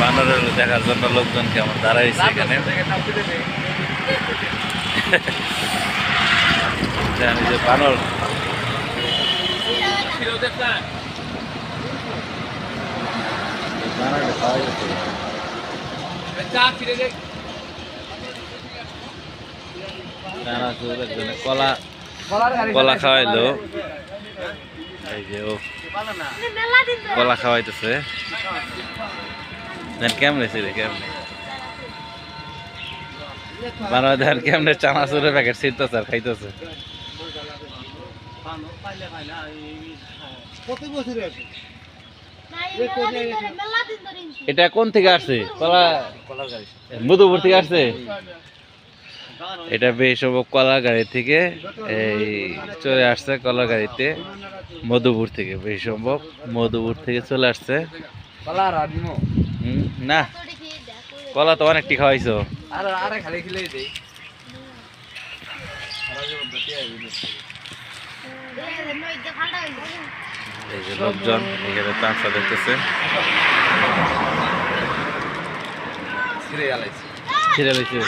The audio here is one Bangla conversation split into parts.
বানরের দেখার জন্য লোকজন কেমন দাঁড়াইছে এখানে এই যে বানর বানরটা পাওয়া যাচ্ছে কলা কলা খাওয়াইলো এই যে ও কলা খাওয়াইতেছে। কেমন কেমন? চানাচুরের প্যাকেট ছিটতেছে আর খাইতেছে। প্রতি বছরই আসে এটা কোন থেকে আসছে? কলা মধুপুর থেকে আসছে? এটা বেশ কলার গাড়ি থেকে এই চলে আসছে কলার গাড়িতে মধুপুর থেকে বেশ সম্ভব। মধুপুর থেকে চলে আসছে। কলা না। কলা তো অনেকটি খাওয়াইছো। এই যে লোকজন এখানে তামসা দেখতেছে। ছিঁড়ে গেলাইছে। ছিঁড়ে লইছে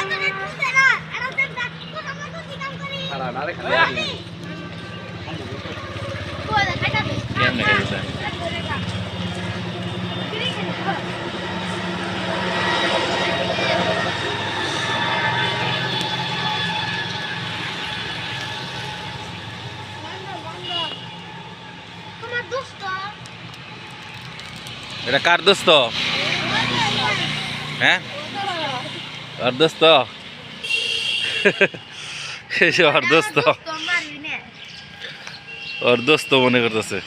এটা কার দোস্ত? হ্যাঁ? ওর দোস্ত? এই যে ওর দোস্ত ওর দোস্ত মনে করতেছে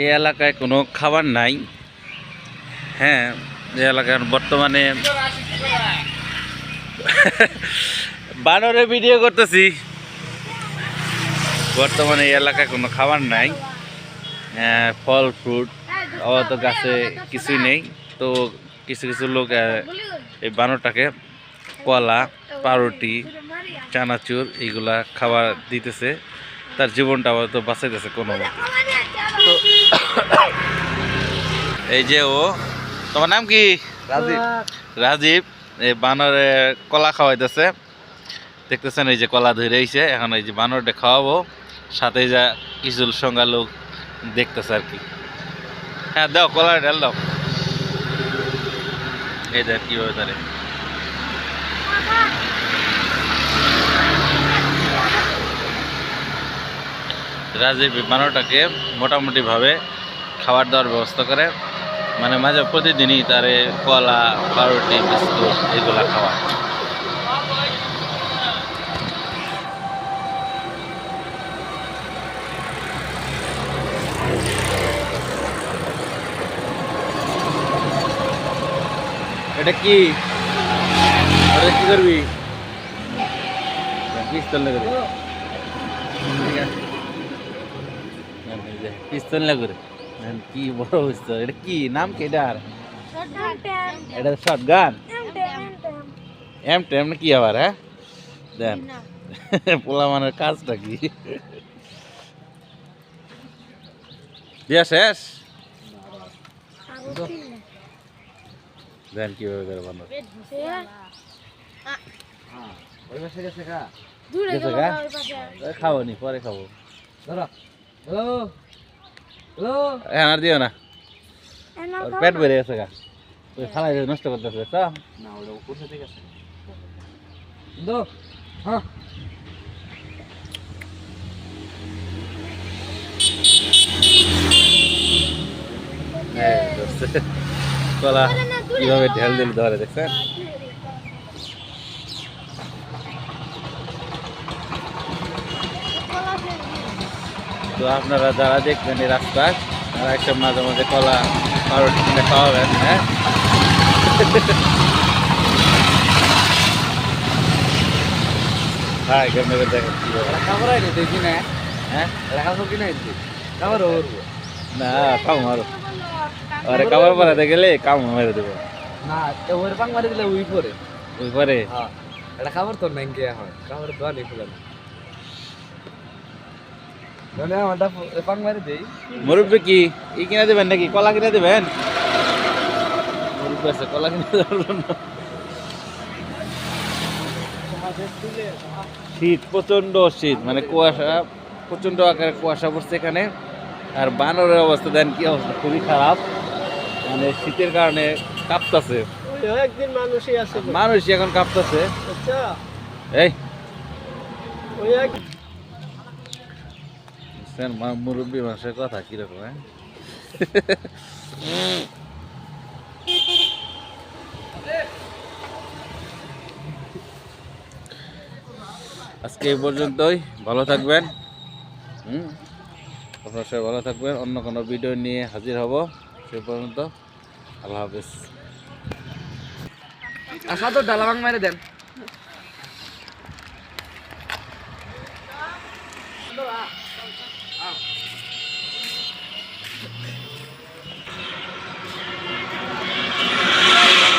এই এলাকায় কোনো খাবার নাই। হ্যাঁ এই এলাকার বর্তমানে বানরে ভিডিও করতেছি। বর্তমানে এই এলাকায় কোনো খাবার নাই। হ্যাঁ, ফল ফ্রুট অত গাছে কিছুই নেই। তো কিছু কিছু লোক এই বানরটাকে কলা পাউরুটি চানাচুর এইগুলা খাবার দিতেছে। তার জীবনটা তো বাঁচাইতেছে কোনো মতে। তো এই যে ও তোমার নাম কি? রাজীব। রাজীব এই বানরে কলা খাওয়াইতেছে। দেখতেছেন এই যে কলা ধরে আইছে এখন এই যে বানরটা খাওয়াবো। সাথে যা কিছু সঙ্গা লোক দেখতেছে আর কি। হ্যাঁ দাও কলা ঢাল দাও। এই দেখ কীভাবে তারে রাজীব বানরটাকে মোটামুটিভাবে খাবার দাওয়ার ব্যবস্থা করে। মানে মাঝে প্রতিদিনই তারে কলা পাউরুটি বিস্কুট এগুলা খাওয়া। এটা কি? এটা কি করবি? পিস্তল না করে পিস্তল না করে? কি বড় পিস্তল? এটা কি? নাম কি এটার? এটা শর্ট গান এম টেম না কি আবার হ্যাঁ? দেন পোলা মানের কাজটা কি? দিয়া শেষ? দেন কীভাবে করে বানাবো? খাব নি পরে খাব। ধরো। হ্যালো হ্যালো এখন আর দিও না। পেট বেড়ে গেছে গা। ওই খালাই নষ্ট করতেছে তো না ওটা উপর সাথে গেছে দো। হ্যাঁ হ্যাঁ, কলা কীভাবে ঢেল দিল ধরে দেখছেন? তো আপনারা যারা দেখবেন এই রাস্তা তারা একটা মাঝে মাঝে কলা পাউরুটি কিনে খাওয়াবেন হ্যাঁ? হ্যাঁ করে দেখেন কি হবে। খাবার দেখি না। হ্যাঁ? খাবার কিনে আইছি খাবার না কাম মারো। আরে কাবার পাড়াতে গেলে কাম মেরে দেবো। না ওর পাং মারি দিলে উই পরে। পরে? হ্যাঁ। এটা খাবার তোর নাই কে হয় খাবার তো আনি খুলে না মানে আমারটা পাং মারি দেই মুরব্বী কি? ই কিনে দেবেন নাকি? কলা কিনে দেবেন? মুরব্বী আছে কলা কিনে দেওয়ার জন্য। শীত প্রচণ্ড শীত মানে কুয়াশা প্রচণ্ড আকারে কুয়াশা পড়ছে এখানে। আর বানরের অবস্থা দেন কি অবস্থা? খুবই খারাপ। মানে শীতের কারণে কাঁপতাছে। একদিন মানুষই আছে মানুষ এখন কাঁপতাছে। আচ্ছা। এই। বুঝছেন, মা- মুরব্বী মানুষের কথা কীরকম হ্যাঁ? আজকে এই পর্যন্তই ভালো থাকবেন। হুম? আপনার সবাই ভালো থাকবেন। অন্য কোনো ভিডিও নিয়ে হাজির হব। সে পর্যন্ত আল্লাহ হাফিজ। আসা তো ডালা পাং মারি দেন।